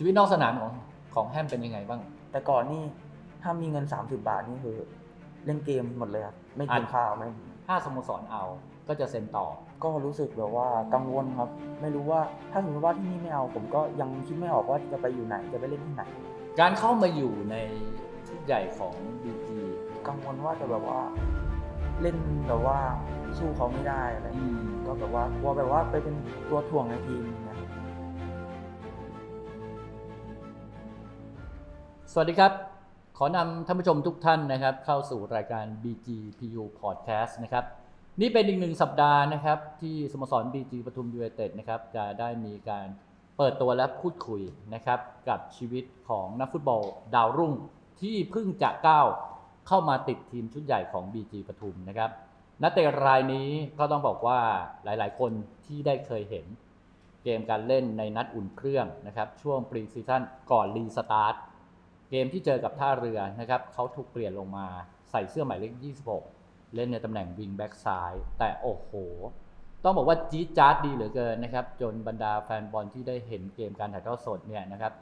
ชีวิตนอกสนามของของแฮมเป็นยังไงบ้าง แต่ก่อนนี่ถ้ามีเงิน 30 บาทนี่คือเล่นเกมหมดเลยครับไม่กินอะข้าวไม่ถ้าสโมสรเอาก็จะเซ็นต่อ ก็รู้สึกแบบว่ากังวลครับ ไม่รู้ว่าถ้าสมมติว่าที่นี่ไม่เอา ผมก็ยังคิดไม่ออกว่าจะไปอยู่ไหนจะไปเล่นที่ไหน การเข้ามาอยู่ในชุดใหญ่ของ BG กังวลว่าจะแบบว่าเล่นแบบว่าสู้เขาไม่ได้อะไรอืมก็แบบว่ากลัวแบบว่าไปเป็นตัวถ่วงในทีมนะ สวัสดีครับ ขอนำท่านผู้ชมทุกท่านนะครับ เข้าสู่รายการ BGPU Podcast นะครับ นี่เป็นอีกหนึ่งสัปดาห์นะครับ ที่สโมสร BG ปทุมยูไนเต็ดนะครับ จะได้มีการเปิดตัวและพูดคุยนะครับ กับชีวิตของนักฟุตบอลดาวรุ่งที่เพิ่งจะก้าวเข้ามาติดทีมชุดใหญ่ของ BG ปทุมนะครับนักเตะรายนี้ก็ต้องบอกว่าหลาย ๆ คนที่ได้เคยเห็นเกมการเล่นในนัดอุ่นเครื่องนะครับ ช่วงปรีซีซั่นก่อนรีสตาร์ท เกมที่เจอกับท่าเรือนะครับเขาถูกเปลี่ยนลงมาใส่เสื้อหมายเลข 26 เล่นในตำแหน่งวิงแบ็กซ้าย แต่โอ้โห ต้องบอกว่าจี๊ดจ๊าดดีเหลือเกินนะครับ จนบรรดาแฟนบอลที่ได้เห็นเกมการถ่ายทอดสดเนี่ยนะครับ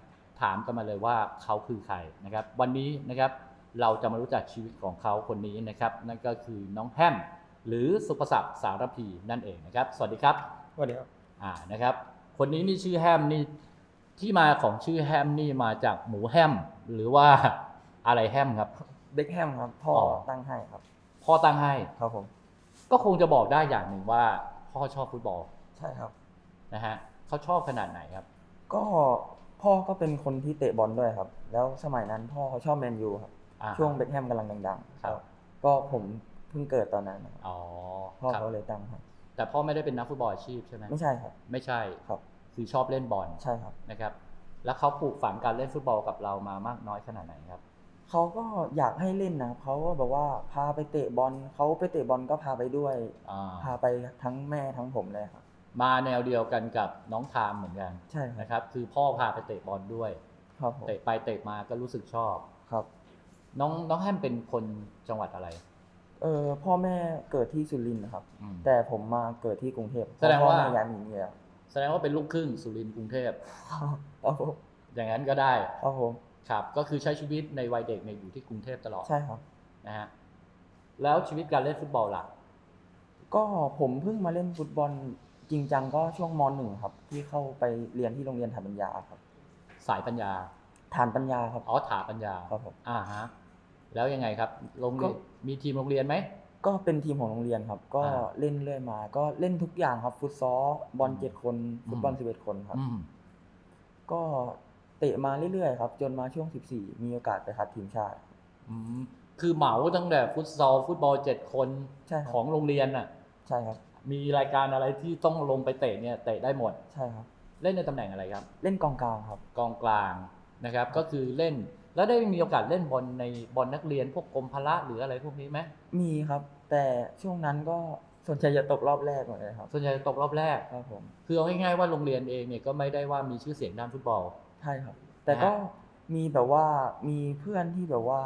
ถามกันมาเลยว่าเขาคือใครนะครับ วันนี้นะครับเราจะมารู้จักชีวิตของเขาคนนี้นะครับ นั่นก็คือน้องแฮมหรือสุภศักดิ์สารพีนั่นเองนะครับ สวัสดีครับสวัสดีครับอ่านะครับ คนนี้นี่ชื่อแฮมนี่ ที่มาของชื่อแฮมนี่มาจากหมูแฮม หรือว่าอะไรแฮมครับ เบคแฮมครับ พ่ออ๋อตั้งให้ครับ พ่อตั้งให้ ครับผม ก็คงจะบอกได้อย่างหนึ่งว่าพ่อชอบฟุตบอลใช่ครับ นะฮะเขาชอบขนาดไหนครับ ก็พ่อก็เป็นคนที่เตะบอลด้วยครับ แล้วสมัยนั้นพ่อเขาชอบแมนยูครับ อ่า ช่วงเบคแฮมกำลังดังๆครับ ก็ผมเพิ่งเกิดตอนนั้นนะครับอ๋อพ่อครับเขาเลยตั้งให้แต่พ่อไม่ได้เป็นนักฟุตบอลอาชีพใช่ไหมไม่ใช่ครับ ไม่ใช่ ครับ คือชอบเล่นบอลใช่ครับนะครับ แล้วเขาปลูกฝังการเล่นฟุตบอลกับเรามามากน้อยขนาดไหนครับเขาก็อยากให้เล่นนะเขาก็แบบว่าพาไปเตะบอลเขาไปเตะบอลก็พาไปด้วยอ่าพาไปทั้งแม่ทั้งผมเลยครับ มาแนวเดียวกันกับน้องทามเหมือนกันใช่ครับนะครับ คือพ่อพาไปเตะบอลด้วยครับผมเตะไปเตะมาก็รู้สึกชอบครับ น้องน้องแฮมเป็นคนจังหวัดอะไรเออพ่อแม่เกิดที่สุรินทร์นะครับอืมแต่ผมมาเกิดที่กรุงเทพแสดงว่าพ่อแม่ย้ายมาอยู่เนี่ย แสดงว่าเป็นลูกครึ่งสุรินทร์กรุงเทพครับผมอย่างนั้นก็ได้ครับผมครับ ก็คือใช้ชีวิตในวัยเด็กเนี่ยอยู่ที่กรุงเทพตลอดใช่ครับนะฮะแล้วชีวิตการเล่นฟุตบอลล่ะ ก็ผมเพิ่งมาเล่นฟุตบอลจริงจังก็ช่วงมหนึ่งครับ ที่เข้าไปเรียนที่โรงเรียนฐานปัญญาครับ สายปัญญาฐานปัญญาครับอ๋อถาปัญญาครับผมอ่าฮะแล้วยังไงครับโรงเรียนก็มีทีมโรงเรียนไหม ก็เป็นทีมของโรงเรียนครับ ก็อ่า เล่นเรื่อยมา ก็เล่นทุกอย่างครับ ฟุตซอลบอลอืมเจ็ดคนฟุตบอลอืมสิบเอ็ดคนครับ อืมก็เตะมาเรื่อยๆครับ จนมาช่วง 14 มีโอกาสไปคัดทีมชาติ อืมคือเหมาตั้งแต่ฟุตซอลฟุตบอลเจ็ดคนใช่ครับของโรงเรียนน่ะ ใช่ครับมีรายการอะไรที่ต้องลงไปเตะเนี่ยเตะได้หมด ใช่ครับ เล่นในตำแหน่งอะไรครับ เล่นกองกลางครับ กองกลางนะครับ ก็คือเล่นแล้วได้มีโอกาสเล่นบอลในบอลนักเรียนพวกกรมพละหรืออะไรพวกนี้ไหมมีครับ แต่ช่วงนั้นก็ส่วนใหญ่จะตกรอบแรกหมดเลยครับ ส่วนใหญ่ตกรอบแรก ครับผมคือเอาง่ายๆว่าโรงเรียนเองเนี่ยก็ไม่ได้ว่ามีชื่อเสียงด้านฟุตบอล ใช่ครับ แต่ก็นะฮะมีแบบว่ามีเพื่อนที่แบบว่า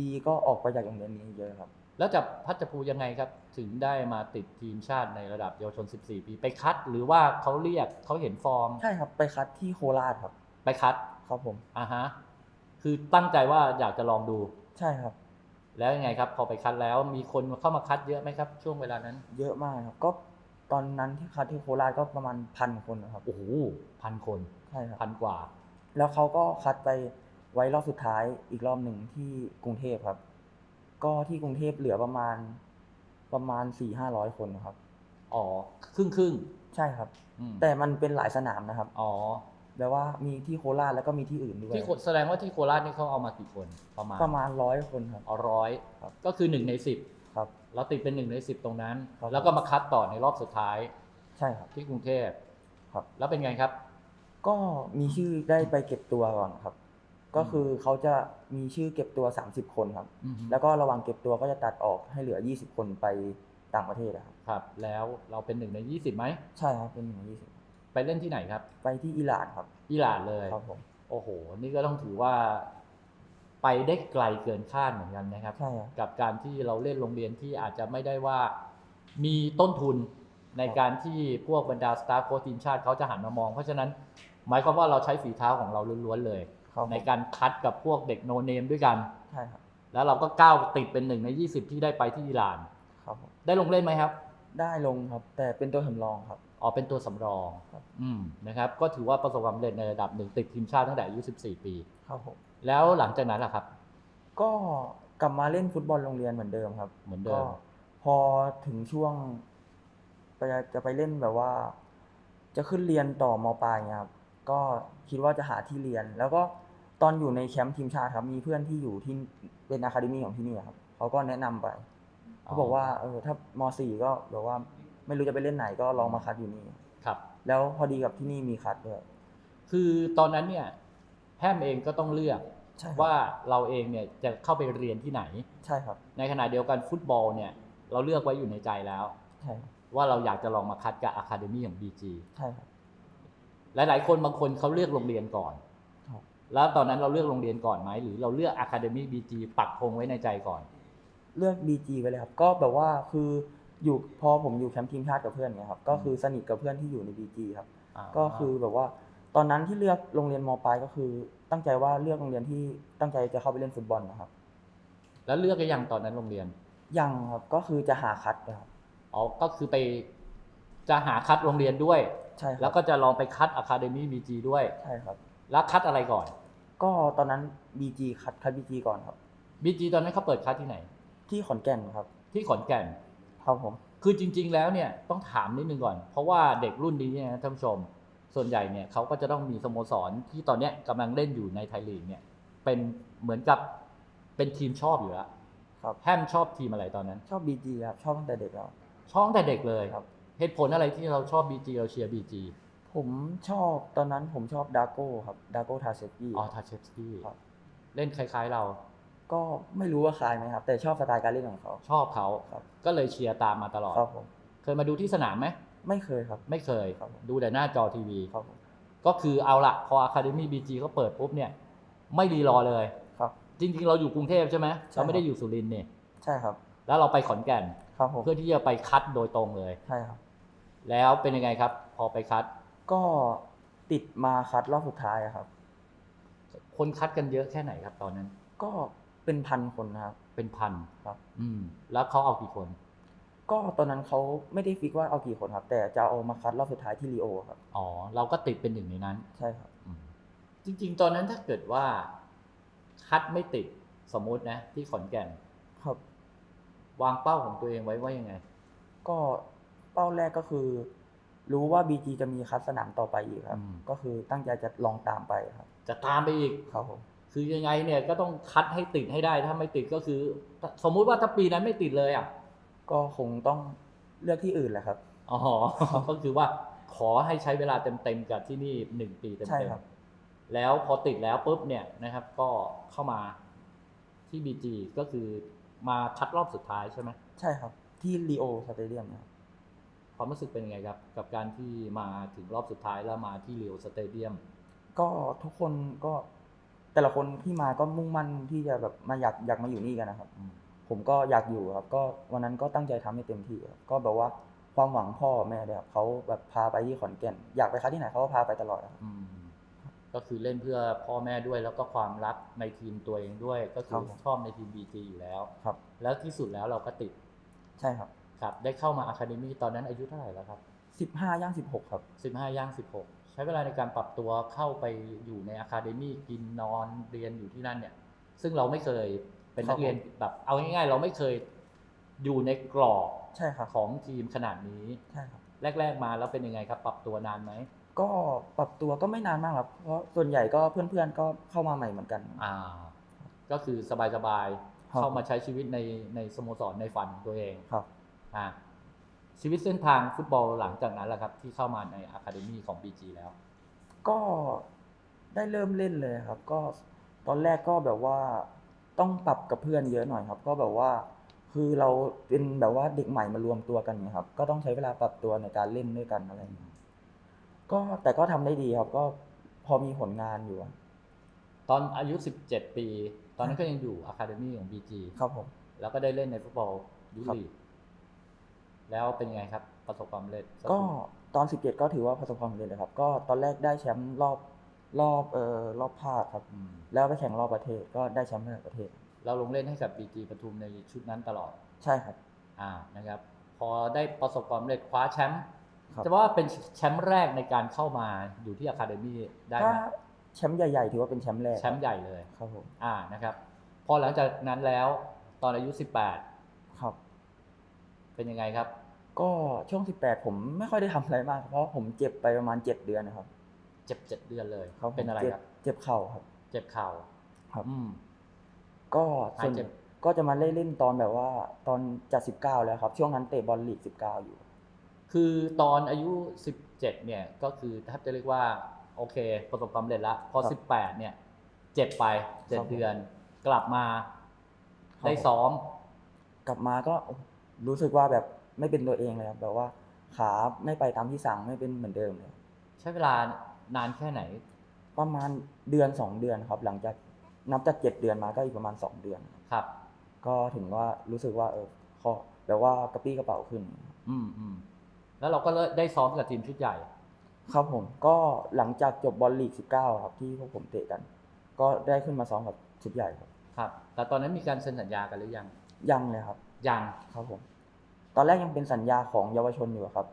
ดีๆ ก็ออกไปจากโรงเรียนนี้เยอะครับ แล้วจับพัชภูยังไงครับ ถึงได้มาติดทีมชาติในระดับเยาวชน 14 ปี ไปคัดหรือว่าเขาเรียกเขาเห็นฟอร์ม ใช่ครับ ไปคัดที่โคราชครับ ไปคัด ครับผม อ่าฮะ คือตั้งใจว่าอยากจะลองดู ใช่ครับ แล้วยังไงครับ พอไปคัดแล้วมีคนเข้ามาคัดเยอะไหมครับ ช่วงเวลานั้น เยอะมากครับก็ตอนนั้นที่คัดที่โคราชก็ประมาณพันคนนะครับโอ้โหพันคนใช่ครับพันกว่า แล้วเขาก็คัดไปไว้รอบสุดท้ายอีกรอบหนึ่งที่กรุงเทพครับ ก็ที่กรุงเทพเหลือประมาณประมาณสี่ห้าร้อยคนครับอ๋อครึ่งครึ่งใช่ครับๆอืมแต่มันเป็นหลายสนามนะครับ อ๋อ แปลว่ามีที่โคราชแล้วก็มีที่อื่นด้วยที่โคแสดงว่าที่โคราชนี่เขาเอามากี่คนประมาณประมาณร้อยคนครับอ๋อร้อยครับ ก็คือหนึ่งในสิบครับเราติดเป็นหนึ่งในสิบตรงนั้น ครับ แล้วก็มาคัดต่อในรอบสุดท้ายใช่ครับ ที่กรุงเทพครับ แล้วเป็นไงครับ ก็มีชื่อได้ไปเก็บตัวก่อนครับ ก็คือเขาจะมีชื่อเก็บตัว 30 คนครับอืมแล้วก็ระหว่างเก็บตัวก็จะตัดออกให้เหลือ 20 คนไปต่างประเทศนะครับ ครับ แล้วเราเป็นหนึ่งในยี่สิบไหมใช่ครับเป็นหนึ่งในยี่สิบ ไปเล่นที่ไหนครับ ไปที่อิหร่านครับอิหร่านเลยครับผมโอ้โห นี่ก็ต้องถือว่า ไปได้ไกลเกินคาดเหมือนกันนะครับ ใช่ครับ กับการที่เราเล่นโรงเรียนที่อาจจะไม่ได้ว่ามีต้นทุนในการที่พวกบรรดาสตาฟโค้ชทีมชาติเขาจะหันมามอง เพราะฉะนั้นหมายความว่าเราใช้ฝีเท้าของเราล้วนๆเลย ครับผมในการคัดกับพวกเด็กโนเนมด้วยกัน ใช่ครับแล้วเราก็ก้าวติดเป็นหนึ่งใน 20 ที่ได้ไปที่อิหร่าน ครับผมได้ลงเล่นไหมครับ ได้ลงครับ แต่เป็นตัวสำรองครับ อ๋อเป็นตัวสำรองครับอืมนะครับ ก็ถือว่าประสบความสำเร็จในระดับหนึ่งติดทีมชาติตั้งแต่อายุ 14 ปี ครับผมแล้วหลังจากนั้นล่ะครับ ก็กลับมาเล่นฟุตบอลโรงเรียนเหมือนเดิมครับเหมือนเดิก็มพอถึงช่วงไปจะไปเล่นแบบว่า จะขึ้นเรียนต่อมปลายเงี้ยครับ ก็คิดว่าจะหาที่เรียน แล้วก็ตอนอยู่ในแคมป์ทีมชาติครับ มีเพื่อนที่อยู่ที่เป็นอะคาเดมี่ของที่นี่ครับเขาก็แนะนำไปเขาบอกว่าเออถ้ามสี่ก็แบบว่า ไม่รู้จะไปเล่นไหนก็ลองมาคัดอยู่นี่ครับ แล้วพอดีกับที่นี่มีคัดด้วยคือตอนนั้นเนี่ยแฮมเองก็ต้องเลือกใช่ครับว่าเราเองเนี่ยจะเข้าไปเรียนที่ไหน ใช่ครับในขณะเดียวกันฟุตบอลเนี่ยเราเลือกไว้อยู่ในใจแล้ว ใช่ครับว่าเราอยากจะลองมาคัดกับอะคาเดมี่ของ BG ใช่ครับ หลายๆคนบางคนเขาเลือกโรงเรียนก่อน ครับ แล้วตอนนั้นเราเลือกโรงเรียนก่อนไหมหรือเราเลือกอะคาเดมี่ BG ปักธงไว้ในใจก่อน เลือก BG ไปเลยครับ ก็แบบว่าคือ อยู่พอผมอยู่แคมป์ทีมชาติกับเพื่อนเนี่ยครับก็คือสนิทกับเพื่อนที่อยู่ใน BG ครับอ่าก็คือแบบว่าตอนนั้นที่เลือกโรงเรียนมปลายก็คือตั้งใจว่าเลือกโรงเรียนที่ตั้งใจจะเข้าไปเล่นฟุตบอลนะครับ แล้วเลือกกันยังตอนนั้นโรงเรียนยังครับก็คือจะหาคัดนะครับอ๋อก็คือไปจะหาคัดโรงเรียนด้วยใช่ครับแล้วก็จะลองไปคัดอะคาเดมี่ BG ด้วยใช่ครับแล้วคัดอะไรก่อน ก็ตอนนั้น BG คัดคัด BG ก่อนครับ BG ตอนนั้นเขาเปิดคัดที่ไหน ที่ขอนแก่นครับ ที่ขอนแก่น ครับผมคือจริง ๆ แล้วเนี่ยต้องถามนิดนึงก่อน เพราะว่าเด็กรุ่นนี้เนี่ยนะท่านผู้ชมส่วนใหญ่เนี่ยเขาก็จะต้องมีสโมสรที่ตอนเนี้ยกำลังเล่นอยู่ในไทยลีกเนี่ย เป็นเหมือนกับเป็นทีมชอบอยู่แล้วครับ แฮมชอบทีมอะไรตอนนั้น ชอบ BG ครับชอบตั้งแต่เด็กแล้ว ชอบตั้งแต่เด็กเลยครับ เหตุผลอะไรที่เราชอบ BG เราเชียร์ BG ผมชอบตอนนั้นผมชอบดาโก้ครับดาโก้ทาเซกี้ อ๋อทาเชฟสกี้ครับ เล่นคล้าย ๆเรา ก็ไม่รู้ว่าคล้ายไหมครับ แต่ชอบสไตล์การเล่นของเขา ชอบเขาครับ ก็เลยเชียร์ตามมาตลอด ครับผม เคยมาดูที่สนามไหม ไม่เคยครับ ไม่เคย ครับผม ดูแต่หน้าจอทีวี ครับผม ก็คือเอาละพอ Academy BG เขาเปิดปุ๊บเนี่ย ไม่รีรอเลย ครับ จริงๆ เราอยู่กรุงเทพใช่ไหมใช่เราไม่ได้ครับอยู่สุรินทร์เนี่ยใช่ครับ แล้วเราไปขอนแก่น ครับผม เพื่อที่จะไปคัดโดยตรงเลย ใช่ครับ แล้วเป็นยังไงครับ พอไปคัด ก็ติดมาคัดรอบสุดท้ายอะครับ คนคัดกันเยอะแค่ไหนครับตอนนั้น ก็ เป็นพันคนนะครับ เป็นพันครับ อืม แล้วเขาเอากี่คน ก็ตอนนั้นเขาไม่ได้ฟิกว่าเอากี่คนครับ แต่จะเอามาคัดรอบสุดท้ายที่รีโอครับ อ๋อ เราก็ติดเป็นหนึ่งในนั้น ใช่ครับอืมจริง ๆ ตอนนั้นถ้าเกิดว่า คัดไม่ติดสมมตินะ ที่ขอนแก่น ครับ วางเป้าของตัวเองไว้ว่ายังไง ก็เป้าแรกก็คือ รู้ว่า BG จะมีคัดสนามต่อไปอีกครับ อืม ก็คือตั้งใจจะลองตามไปครับ จะตามไปอีก ครับผม คือยังไงเนี่ยก็ต้องคัดให้ติดให้ได้ถ้าไม่ติดก็คือ สมมุติว่าถ้าปีนั้นไม่ติดเลยอะก็คงต้องเลือกที่อื่นแหละครับอ๋อก็คือว่าขอให้ใช้เวลาเต็มๆกับที่นี่หนึ่งปีเต็ใช่มครับๆแล้วพอติดแล้วปุ๊บเนี่ยนะครับ ก็เข้ามาที่บีจีก็คือมาคัดรอบสุดท้ายใช่ไหมใช่ครับ ที่รีโอสเตเดียมนะครับความรู้สึกเป็นยังไงครับ กับการที่มาถึงรอบสุดท้ายแล้วมาที่เรียวสเตเดียมก็ทุกคนก็ แต่ละคนที่มาก็มุ่งมั่นที่จะแบบมาอยากอยากมาอยู่นี่กันนะครับ ผมก็อยากอยู่ครับ ก็วันนั้นก็ตั้งใจทำให้เต็มที่ครับก็แบบว่าความหวังพ่อแม่เนี่ยครับเขาแบบพาไปที่ขอนแก่น อยากไปคัดที่ไหนเขาก็พาไปตลอดครับอืมก็คือเล่นเพื่อพ่อแม่ด้วยแล้วก็ความรักในทีมตัวเองด้วย ก็คือครับชอบในทีม BG อยู่แล้วครับ แล้วที่สุดแล้วเราก็ติด ใช่ครับ ครับ ได้เข้ามาอะคาเดมี่ตอนนั้นอายุเท่าไหร่แล้วครับสิบห้าย่างสิบหกครับ15ย่าง16ใช้เวลาในการปรับตัวเข้าไปอยู่ในอะคาเดมี่กินนอนเรียนอยู่ที่นั่นเนี่ย ซึ่งเราไม่เคยเป็นนักเรียนแบบเอาง่ายๆ เราไม่เคยอยู่ในกรอบใช่ครับของทีมขนาดนี้ใช่ครับแรก ๆ มาแล้วเป็นยังไงครับ ปรับตัวนานไหมก็ปรับตัวก็ไม่นานมากครับ เพราะส่วนใหญ่ก็เพื่อนๆก็เข้ามาใหม่เหมือนกัน อ่า ก็คือสบายๆครับเข้ามาใช้ชีวิตในในสโมสรในฝันของตัวเองครับ อ่า ชีวิตเส้นทางฟุตบอลหลังจากนั้นแหละครับ ที่เข้ามาในอะคาเดมี่ของ BG แล้ว ก็ได้เริ่มเล่นเลยครับ ก็ตอนแรกก็แบบว่าต้องปรับกับเพื่อนเยอะหน่อยครับ ก็แบบว่า คือเราเป็นแบบว่าเด็กใหม่มารวมตัวกันไงครับ ก็ต้องใช้เวลาปรับตัวในการเล่นด้วยกันอะไรอย่างเงี้ยก็แต่ก็ทำได้ดีครับ ก็พอมีผลงานอยู่อะตอนอายุ 17 ปี ตอนนั้นก็ยังอยู่อะคาเดมี่ของ BG ครับผม แล้วก็ได้เล่นในฟุตบอลยูครับลีก แล้วเป็นยังไงครับ ประสบความสำเร็จก็ตอน 17 ก็ถือว่าประสบความสำเร็จเลยครับ ก็ตอนแรกได้แชมป์รอบรอบเอ่อรอบภาคครับ อืมแล้วไปแข่งรอบประเทศก็ได้แชมป์ระดับประเทศ เราลงเล่นให้กับ BG ปทุมในชุดนั้นตลอด ใช่ครับ อ่านะครับ พอได้ประสบความสำเร็จคว้าแชมป์ครับ จะว่าเป็นแชมป์แรกในการเข้ามาอยู่ที่อะคาเดมี่ได้ไหถ้ามแชมป์ใหญ่ๆถือว่าเป็นแชมป์แรกแชมป์ใหญ่เลย ครับผมอ่านะครับ พอหลังจากนั้นแล้วตอนอายุครับ18 เป็นยังไงครับ ก็ช่วง 18 ผมไม่ค่อยได้ทำอะไรมาก เพราะผมเจ็บไปประมาณ 7 เดือนนะครับ เจ็บเจ็ดเดือนเลยครับผมเป็นอะไรจ็ครับ เจ็บเข่าครับ เจ็บเข่าครับ อืม ก็หายส่วนเจ็บ ก็จะมาเล่นเล่นตอนแบบว่า ตอนจัด 19 แล้วครับ ช่วงนั้นเตะบอลลีก 19 อยู่ คือตอนอายุ 17 เนี่ย ก็คือถ้าจะเรียกว่า โอเค ประสบความสำเร็จละพอ ครับ18 เนี่ย เจ็บไปเจ็ดครับผมเดือน กลับมา ครับ ได้ซ้อม กลับมาก็ รู้สึกว่าแบบไม่เป็นตัวเองเลยครับแบบว่าขาไม่ไปตามที่สั่งไม่เป็นเหมือนเดิมเลยใช้เวลานานแค่ไหน ประมาณเดือน2เดือนครับ หลังจากนับจาก7เดือนมาก็อีกประมาณ2เดือนครับ ก็ถึงว่ารู้สึกว่าเออคอแบบว่ากระปี้กระเป๋าขึ้น อืมอืมแล้วเราก็เลยได้ซ้อมกับทีมชุดใหญ่ ครับผมก็หลังจากจบบอลลีก 19 ครับ ที่พวกผมเตะกัน ก็ได้ขึ้นมาซ้อมกับชุดใหญ่ครับ ครับ แต่ตอนนั้นมีการเซ็นสัญญากันหรือยัง ยังเลยครับ ยังครับผม ตอนแรกยังเป็นสัญญาของเยาวชนอยู่ครับ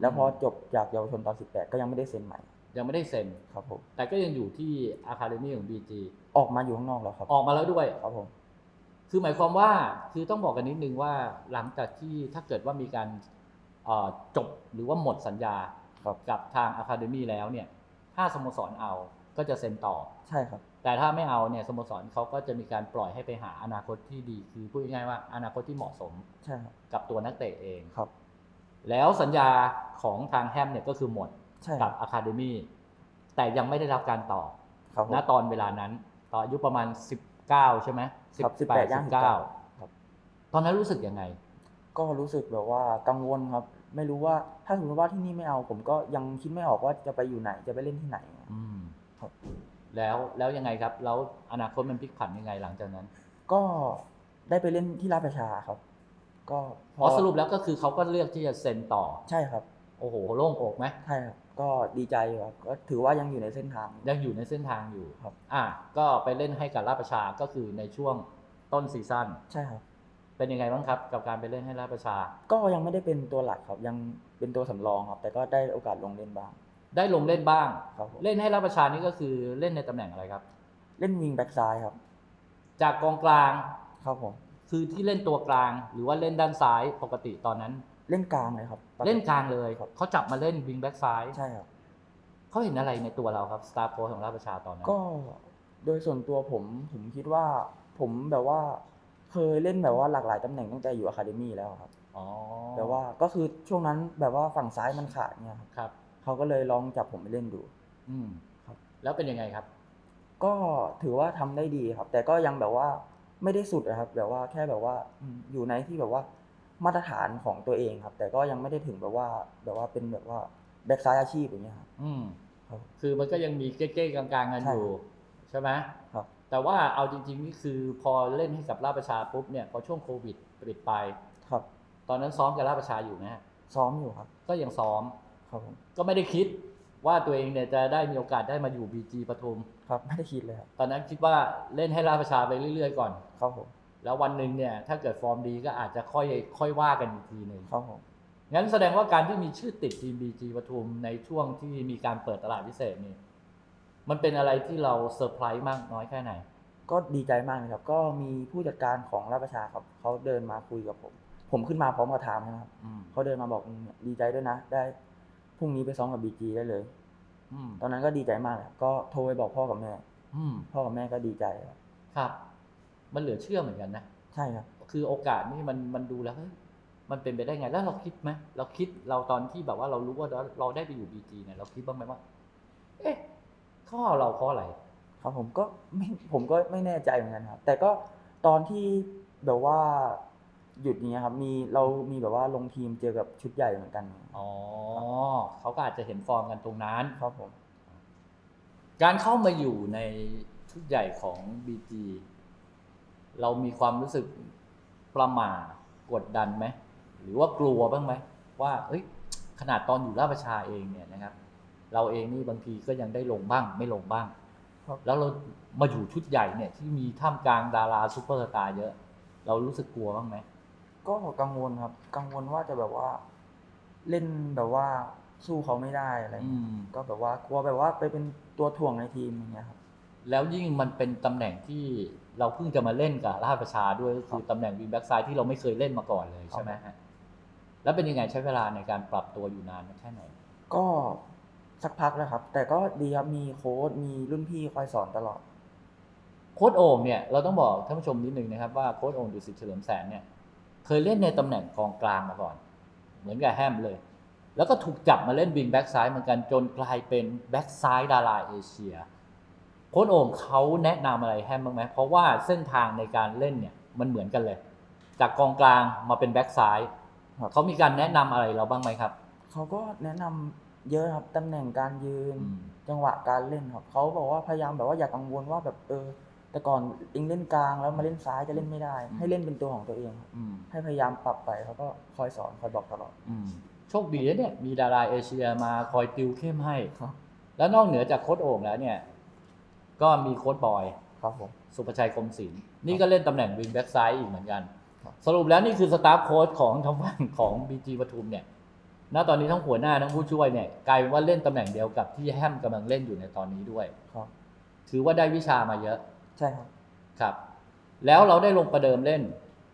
แล้วพอจบจากเยาวชนตอน 18 ก็ยังไม่ได้เซ็นใหม่ ยังไม่ได้เซ็นครับผม แต่ก็ยังอยู่ที่อะคาเดมี่ของ BG ออกมาอยู่ข้างนอกแล้วครับ ออกมาแล้วด้วยครับผม คือหมายความว่าคือต้องบอกกันนิดนึงว่าหลังจากที่ถ้าเกิดว่ามีการเอ่อจบหรือว่าหมดสัญญาครับกับทางอะคาเดมี่แล้วเนี่ย ถ้าสโมสรเอา ก็จะเซ็นต่อ ใช่ครับ แต่ถ้าไม่เอาเนี่ยสโมสรเขาก็จะมีการปล่อยให้ไปหาอนาคตที่ดีคือพูดง่ายๆว่าอนาคตที่เหมาะสมใช่ครับกับตัวนักเตะเอง ครับ แล้วสัญญาของทางแฮมเนี่ยก็คือหมดใช่คกัรับบอะคาเดมี่แต่ยังไม่ได้รับการต่อครับผม ณตอนเวลานั้น ตอนอายุประมาณ 19 ใช่ไหมครับ18 18ย่าง19 ครับ ตอนนั้นรู้สึกยังไง ก็รู้สึกแบบว่ากังวลครับ ไม่รู้ว่าถ้าสมมติว่าที่นี่ไม่เอา ผมก็ยังคิดไม่ออกว่าจะไปอยู่ไหนจะไปเล่นที่ไหน อืมครับ แล้วแล้วยังไงครับ แล้วอนาคตมันพลิกผันยังไงหลังจากนั้น ก็ได้ไปเล่นที่ราชประชาครับ ก็พอ๋อสรุปแล้วก็คือเขาก็เลือกที่จะเซ็นต่อใช่ครับ โอ้โหโล่งอกไหมใช่ครับ ก็ดีใจครับก็ถือว่ายังอยู่ในเส้นทาง ยังอยู่ในเส้นทางอยู่ครับ อะก็ไปเล่นให้กับราชประชาก็คือในช่วงต้นซีซั่นใช่ครับ เป็นยังไงบ้างครับ กับการไปเล่นให้ราชประชา ก็ยังไม่ได้เป็นตัวหลักครับยังเป็นตัวสำรองครับ แต่ก็ได้โอกาสลงเล่นบ้าง ได้ลงเล่นบ้าง ครับผมเล่นให้ราชประชานี่ก็คือเล่นในตำแหน่งอะไรครับ เล่นวิงแบ็กซ้ายครับ จากกองกลางครับผม คือที่เล่นตัวกลาง หรือว่าเล่นด้านซ้ายปกติตอนนั้น เล่นกลางเลยครับเล่นกลางเลยครับ เขาจับมาเล่นวิงแบ็กซ้ายใช่ครับ เขาเห็นอะไรในตัวเราครับสตาร์โค้ชของราชประชาตอนนั้นก็โดยส่วนตัวผมผมคิดว่าผมแบบว่าเคยเล่นแบบว่าหลากหลายตำแหน่งตั้งแต่อยู่อะคาเดมี่แล้วครับอ๋อแบบว่าก็คือช่วงนั้นแบบว่าฝั่งซ้ายมันขาดเนี่ยครับครับ เขาก็เลยลองจับผมไปเล่นดู อืมครับ แล้วเป็นยังไงครับ ก็ถือว่าทำได้ดีครับ แต่ก็ยังแบบว่าไม่ได้สุดนะครับ แบบว่าแค่แบบว่าอืมอยู่ในที่แบบว่ามาตรฐานของตัวเองครับ แต่ก็ยังไม่ได้ถึงแบบว่าแบบว่าเป็นแบบว่าแบ็กซ้ายอาชีพอย่างเงี้ยครับ อืมครับคือมันก็ยังมีเก้ๆกลางๆกันใช่อยู่ใช่ไหมครับ แต่ว่าเอาจริงๆนี่คือพอเล่นให้กับราชประชาปุ๊บเนี่ยพอช่วงโควิดปิดไป ครับ ตอนนั้นซ้อมกับราชประชาอยู่นะฮะซ้อมอยู่ครับ ก็ยังซ้อม ครับผมก็ไม่ได้คิดว่าตัวเองเนี่ยจะได้มีโอกาสได้มาอยู่บีจีปทุม ครับไม่ได้คิดเลยครับตอนนั้นคิดว่าเล่นให้ราชประชาไปเรื่อยๆก่อน ครับผม แล้ววันหนึ่งเนี่ยถ้าเกิดฟอร์มดีก็อาจจะค่อยค่อยว่ากันอีกทีหนึ่งครับผมงั้นแสดงว่าการที่มีชื่อติดทีมบีจีปทุมในช่วงที่มีการเปิดตลาดพิเศษนี่มันเป็นอะไรที่เราเซอร์ไพรส์มากน้อยแค่ไหน ก็ดีใจมากเลยครับ ก็มีผู้จัดการของราชประชาครับเขาเดินมาคุยกับผม ผมขึ้นมาพร้อมกับไทม์นะครับอืมเขาเดินมาบอกเนี่ยดีใจด้วยนะ ได้ พรุ่งนี้ไปซ้อมกับบีจีได้เลยอืมตอนนั้นก็ดีใจมากเลยครับก็โทรไปบอกพ่อกับแม่อืมพ่อกับแม่ก็ดีใจครับครับ มันเหลือเชื่อเหมือนกันนะใช่ครับ คือโอกาสนี่มันมันดูแล้วเฮ้ยมันเป็นไปได้ไงแล้วเราคิดไหมเราคิดเราตอนที่แบบว่าเรารู้ว่าเราเราได้ไปอยู่บีจีเนี่ยเราคิดบ้างไหมว่า เอ๊ะเขาเอาเราเพราะอะไร ครับผมก็ไม่ผมก็ไม่แน่ใจเหมือนกันครับ แต่ก็ตอนที่แบบว่าหยุดอย่างเนี้ยครับ มีเรามีแบบว่าลงทีมเจอกับชุดใหญ่เหมือนกัน อ๋อเขา ก็อาจจะเห็นฟอร์มกันตรงนั้น ครับผม การเข้ามาอยู่ในชุดใหญ่ของ BG เรามีความรู้สึกประหม่ากดดันไหมหรือว่ากลัวบ้างไหมว่าเอ้ย ขนาดตอนอยู่ราชประชาเองเนี่ยนะครับ เราเองนี่บางทีก็ยังได้ลงบ้าง ไม่ลงบ้างครับแล้วเรามาอยู่ชุดใหญ่เนี่ย ที่มีท่ามกลางดาราซูเปอร์สตาร์เยอะ เรารู้สึกกลัวบ้างไหมก็กังวลครับ กังวลว่าจะแบบว่า เล่นแบบว่า สู้เขาไม่ได้อะไรอืเงี้ยมก็แบบว่ากลัวแบบว่าไปเป็นตัวถ่วงในทีมอย่างเงี้ยครับ แล้วยิ่งมันเป็นตำแหน่งที่เราเพิ่งจะมาเล่นกับราชประชาด้วยก็คือตำแหน่งวิงแบ็กซ้ายที่เราไม่เคยเล่นมาก่อนเลยใช่ไหมฮะแล้วเป็นยังไงใช้เวลาในการปรับตัวอยู่นานแค่ไหน ก็สักพักแล้วครับ แต่ก็ดีครับมีโค้ชมีรุ่นพี่คอยสอนตลอด โค้ดโอ่งเนี่ยเราต้องบอกท่านผู้ชมนิดนึงนะครับว่าโค้ดโอ่งดุสิตเฉลิมแสนเนี่ยเคยเล่นในตำแหน่งกองกลางมาก่อน เหมือนกับแฮมเลย แล้วก็ถูกจับมาเล่นวิงแบ็กซ้ายเหมือนกันจนกลายเป็นแบ็กซ้ายดาราเอเชียโค้ดโอ่งเขาแนะนำอะไรแฮมบ้างไหมเพราะว่าเส้นทางในการเล่นเนี่ยมันเหมือนกันเลย จากกองกลางมาเป็นแบ็กซ้ายครับเขามีการแนะนำอะไรเราบ้างไหมครับเขาก็แนะนำเยอะครับตำแหน่งการยืนอืมจังหวะการเล่นครับเขาบอกว่าพยายามแบบว่าอย่ากังวลว่าแบบเออแต่ก่อนเองเล่นกลางแล้วมาเล่นซ้ายจะเล่นไม่ได้ ให้เล่นเป็นตัวของตัวเองครับอืมให้พยายามปรับไปเขาก็คอยสอนคอยบอกตลอดอืม โชคดีนะเนี่ยมีดาราเอเชียมาคอยติวเข้มให้ ครับ แล้วนอกเหนือจากโค้ดโอ่งแล้วเนี่ย ก็มีโค้ดบอย ครับผม สุภชัยคมศิลป์นี่ก็เล่นตำแหน่งวิงแบ็กซ้ายอีกเหมือนกัน ครับ สรุปแล้วนี่คือสตาฟโค้ชของทางฝั่งของบีจีปทุมเนี่ยณตอนนี้ทั้งหัวหน้าทั้งผู้ช่วยเนี่ยกลายเป็นว่าเล่นตำแหน่งเดียวกับที่แฮมกำลังเล่นอยู่ในตอนนี้ด้วย ครับ ถือว่าได้วิชามาเยอะใช่ครับ ครับ แล้วเราได้ลงประเดิมเล่น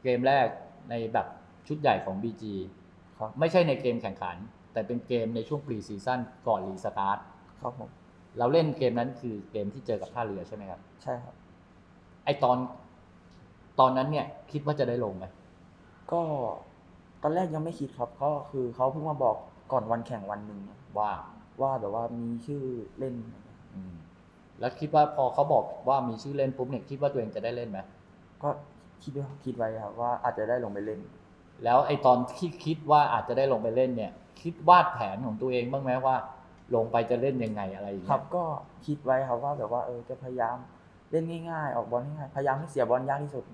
เกมแรกในแบบชุดใหญ่ของ BG ครับ ไม่ใช่ในเกมแข่งขัน แต่เป็นเกมในช่วงปรีซีซั่นก่อนรีสตาร์ทครับผมเราเล่นเกมนั้นคือเกมที่เจอกับท่าเรือใช่ไหมครับ ใช่ครับ ไอตอน ตอนนั้นเนี่ย คิดว่าจะได้ลงไหมก็ตอนแรกยังไม่คิดครับ ก็คือเขาเพิ่งมาบอกก่อนวันแข่งวันหนึ่งเนี่ยว่าว่าแบบว่ามีชื่อเล่นอืมแล้วคิดว่าพอเขาบอกว่ามีชื่อเล่นปุ๊บเนี่ยคิดว่าตัวเองจะได้เล่นไหมก็คิดว่าคิดไว้ครับว่าอาจจะได้ลงไปเล่น แล้วไอตอนที่คิดว่าอาจจะได้ลงไปเล่นเนี่ย คิดวาดแผนของตัวเองบ้างไหมว่า ลงไปจะเล่นยังไงอะไรอย่างคเงี้รัยบก็คิดไว้ครับว่าแบบว่าเออจะพยายามเล่นง่ายๆ ออกบอลง่ายๆพยายามให้เสียบอลยากที่สุด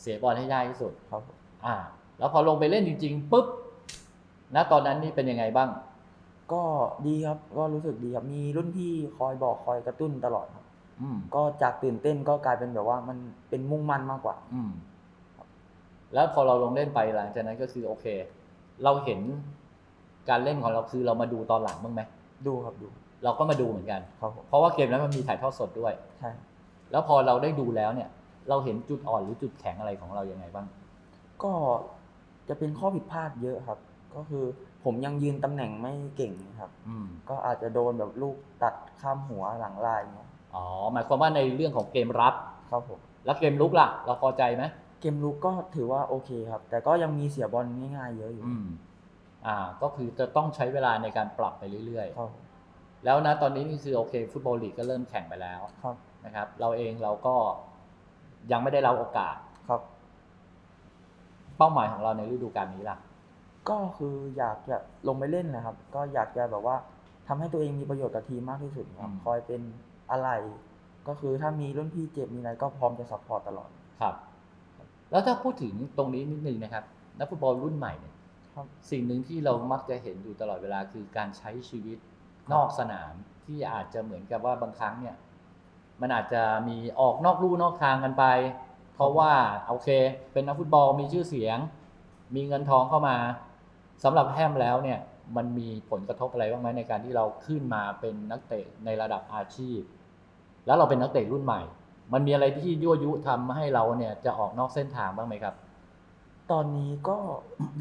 เสียบอลให้ยากที่สุด ครับผมอ่า แล้วพอลงไปเล่นจริง ๆปุ๊บณตอนนั้นนี่เป็นยังไงบ้าง ก็ดีครับก็รู้สึกดีครับมีรุ่นพี่คอยบอกคอยกระตุ้นตลอดครับ อืมก็จากตื่นเต้นก็กลายเป็นแบบว่ามันเป็นมุ่งมั่นมากกว่า อืม แล้วพอเราลงเล่นไปหลังจากนั้นก็คือโอเค เราเห็นการเล่นของเราคือเรามาดูตอนหลังบ้างไหมดูครับดู เราก็มาดูเหมือนกันครับผมเพราะว่าเกมนั้นมันมีถ่ายทอดสดด้วยใช่แล้วพอเราได้ดูแล้วเนี่ย เราเห็นจุดอ่อนหรือจุดแข็งอะไรของเรายังไงบ้าง ก็จะเป็นข้อผิดพลาดเยอะครับ ก็คือผมยังยืนตำแหน่งไม่เก่งครับอืมก็อาจจะโดนแบบลูกตัดข้ามหัวหลังลายอย่างเงี้ยอ๋อหมายความว่าในเรื่องของเกมรับครับผมแล้วเกมลุกล่ะ เราพอใจไหม เกมลุกก็ถือว่าโอเคครับ แต่ก็ยังมีเสียบอลง่ายๆเยอะอยู่อืมอ่า ก็คือจะต้องใช้เวลาในการปรับไปเรื่อยครับผมๆแล้วนะตอนนี้นี่คือโอเค ฟุตบอลลีกก็เริ่มแข่งไปแล้วครับนะครับ เราเองเราก็ยังไม่ได้รับโอกาส ครับ เป้าหมายของเราในฤดูกาลนี้ล่ะ ก็คืออยากจะลงไปเล่นนะครับ ก็อยากจะแบบว่าทำให้ตัวเองมีประโยชน์กับทีมมากที่สุดครับอืมคอยเป็นอะไร ก็คือถ้ามีรุ่นพี่เจ็บมีอะไรก็พร้อมจะซัพพอร์ตตลอด ครับ แล้วถ้าพูดถึงตรงนี้นิดนึงนะครับ นักฟุตบอลรุ่นใหม่เนี่ยครับสิ่งหนึ่งที่เรามักจะเห็นอยู่ตลอดเวลาคือการใช้ชีวิตนอกสนามที่อาจจะเหมือนกับว่าบางครั้งเนี่ย มันอาจจะมีออกนอกลู่นอกทางกันไป เพราะว่าโอเค เป็นนักฟุตบอลมีชื่อเสียง มีเงินทองเข้ามาสำหรับแฮมแล้วเนี่ยมันมีผลกระทบอะไรบ้างไหมในการที่เราขึ้นมาเป็นนักเตะในระดับอาชีพ แล้วเราเป็นนักเตะรุ่นใหม่ มันมีอะไรที่ยั่วยุทำให้เราเนี่ยจะออกนอกเส้นทางบ้างไหมครับ ตอนนี้ก็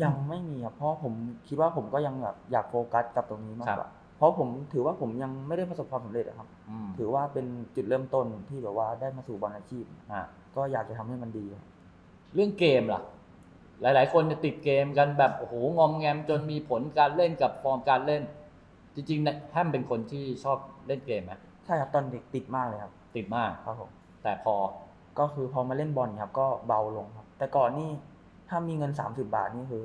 ยังไม่มีครับเพราะผมคิดว่าผมก็ยังแบบอยากโฟกัสกับตรงนี้มากกว่าเพราะผมถือว่าผมยังไม่ได้ประสบความสำเร็จอะครับอืมถือว่าเป็นจุดเริ่มต้นที่แบบว่าได้มาสู่บอลอาชีพอ่าก็อยากจะทำให้มันดีครับเรื่องเกมล่ะ หลาย ๆ คนเนี่ยติดเกมกันแบบโอ้โหงอมแงมจนมีผลการเล่นกับฟอร์มการเล่น จริงๆเนี่ยแฮมเป็นคนที่ชอบเล่นเกมไหมใช่ครับตอนเด็กติดมากเลยครับ ติดมากครับผม แต่พอก็คือพอมาเล่นบอลครับก็เบาลงครับ แต่ก่อนนี่ถ้ามีเงิน 30 บาทนี่คือ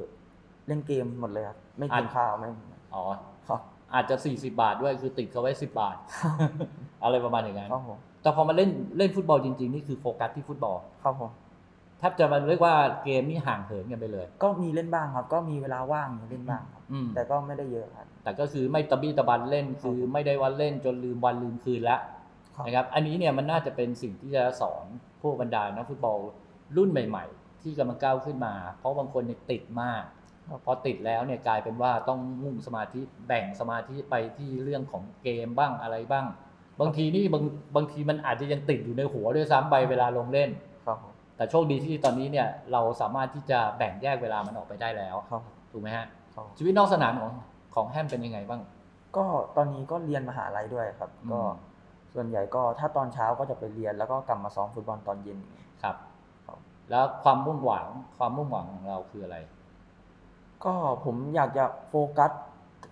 เล่นเกมหมดเลยครับไม่กินข้าวไม่อ๋อครับอาจจะ 40 บาทด้วยคือติดเขาไว้ 10 บาท อะไรประมาณอย่างนั้นครับผมแต่พอมาเล่นเล่นฟุตบอลจริงๆ นี่คือโฟกัสที่ฟุตบอลครับผมแทบจะมันเรียกว่าเกมนี่ห่างเหินกันไปเลย ก็มีเล่นบ้างครับ ก็มีเวลาว่างเล่นบ้างครับอืมแต่ก็ไม่ได้เยอะครับแต่ก็คือไม่ตะบี้ตะบันเล่นคือไม่ได้วันเล่นจนลืมวันลืมคืนแล้วครับ นะครับ อันนี้เนี่ยมันน่าจะเป็นสิ่งที่จะสอนพวกบรรดานักฟุตบอลรุ่นใหม่ ๆ ที่กำลังก้าวขึ้นมา เพราะบางคนเนี่ยติดมากครับพอติดแล้วเนี่ยกลายเป็นว่าต้องมุ่งสมาธิแบ่งสมาธิไปที่เรื่องของเกมบ้างอะไรบ้าง บางทีนี่บางบางทีมันอาจจะยังติดอยู่ในหัวด้วยซ้ำไปเวลาลงเล่นครับผมแต่โชคดีที่ตอนนี้เนี่ยเราสามารถที่จะแบ่งแยกเวลามันออกไปได้แล้วครับถูกไหมฮะครับชีวิตนอกสนามของของแฮมเป็นยังไงบ้าง ก็ตอนนี้ก็เรียนมหาลัยด้วยครับอืมก็ ส่วนใหญ่ก็ถ้าตอนเช้าก็จะไปเรียน แล้วก็กลับมาซ้อมฟุตบอลตอนเย็นครับครับ แล้วความมุ่งหวังความมุ่งหวังของเราคืออะไร ก็ผมอยากจะโฟกัส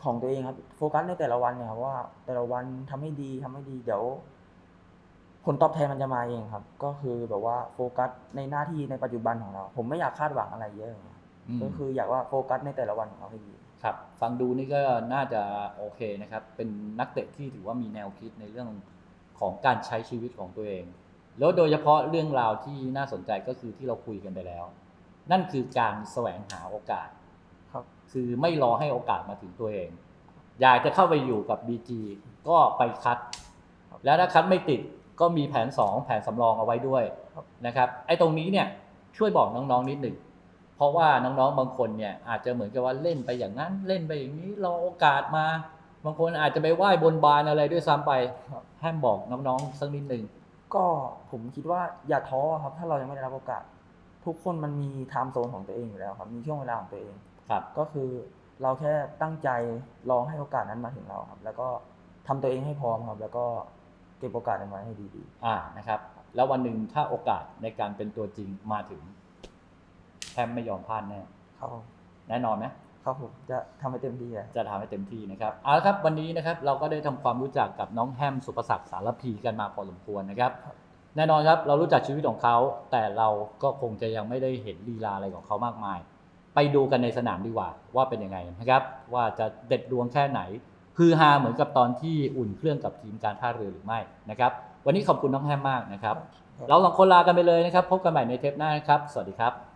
ของตัวเองครับ โฟกัสในแต่ละวันเนี่ยครับว่า แต่ละวันทำให้ดีทำให้ดีเดี๋ยวผลตอบแทนมันจะมาเองครับ ก็คือแบบว่าโฟกัสในหน้าที่ในปัจจุบันของเรา ผมไม่อยากคาดหวังอะไรเยอะครับอืมก็คืออยากว่าโฟกัสในแต่ละวันของเราให้ดีครับ ฟังดูนี่ก็น่าจะโอเคนะครับ เป็นนักเตะที่ถือว่ามีแนวคิดในเรื่อง ของการใช้ชีวิตของตัวเอง แล้วโดยเฉพาะเรื่องราวที่น่าสนใจก็คือที่เราคุยกันไปแล้ว นั่นคือการแสวงหาโอกาสครับคือไม่รอให้โอกาสมาถึงตัวเอง อยากจะเข้าไปอยู่กับ BG ก็ไปคัด แล้วถ้าคัดไม่ติดก็มีแผน 2 แผนสำรองเอาไว้ด้วยครับนะครับไอ้ตรงนี้เนี่ยช่วยบอกน้องๆนิดหนึ่งเพราะว่าน้องๆบางคนเนี่ยอาจจะเหมือนกับว่าเล่นไปอย่างนั้น เล่นไปอย่างนี้รอโอกาสมา บางคนอาจจะไปไหว้บนบานอะไรด้วยซ้ำไป ครับแฮมบอกน้องๆสักนิดหนึ่งก็ผมคิดว่าอย่าท้อครับ ถ้าเรายังไม่ได้รับโอกาส ทุกคนมันมีไทม์โซนของตัวเองอยู่แล้วครับ มีช่วงเวลาของตัวเองครับ ก็คือเราแค่ตั้งใจรอให้โอกาสนั้นมาถึงเราครับ แล้วก็ทำตัวเองให้พร้อมครับ แล้วก็เก็บโอกาสนั้นไว้ให้ดีอ่านะครับ แล้ววันหนึ่งถ้าโอกาสในการเป็นตัวจริงมาถึงแฮมไม่ยอมพลาดแน่ๆครับผมแน่นอนไหม ครับผมจะทำให้เต็มที่ครับจะทำให้เต็มที่นะครับเอาละครับวันนี้นะครับเราก็ได้ทำความรู้จักกับน้องแฮมสุภศักดิ์สารพีกันมาพอสมควรนะครับ แน่นอนครับเรารู้จักชีวิตของเขา แต่เราก็คงจะยังไม่ได้เห็นลีลาอะไรของเขามากมาย ไปดูกันในสนามดีกว่า ว่าเป็นยังไงนะครับ ว่าจะเด็ดดวงแค่ไหนคือฮาเหมือนกับตอนที่อุ่นเครื่องกับทีมการท่าเรือหรือไม่นะครับ วันนี้ขอบคุณน้องแฮมมากนะครับ เราสองคนลากันไปเลยนะครับ พบกันใหม่ในเทปหน้านะครับ สวัสดีครับ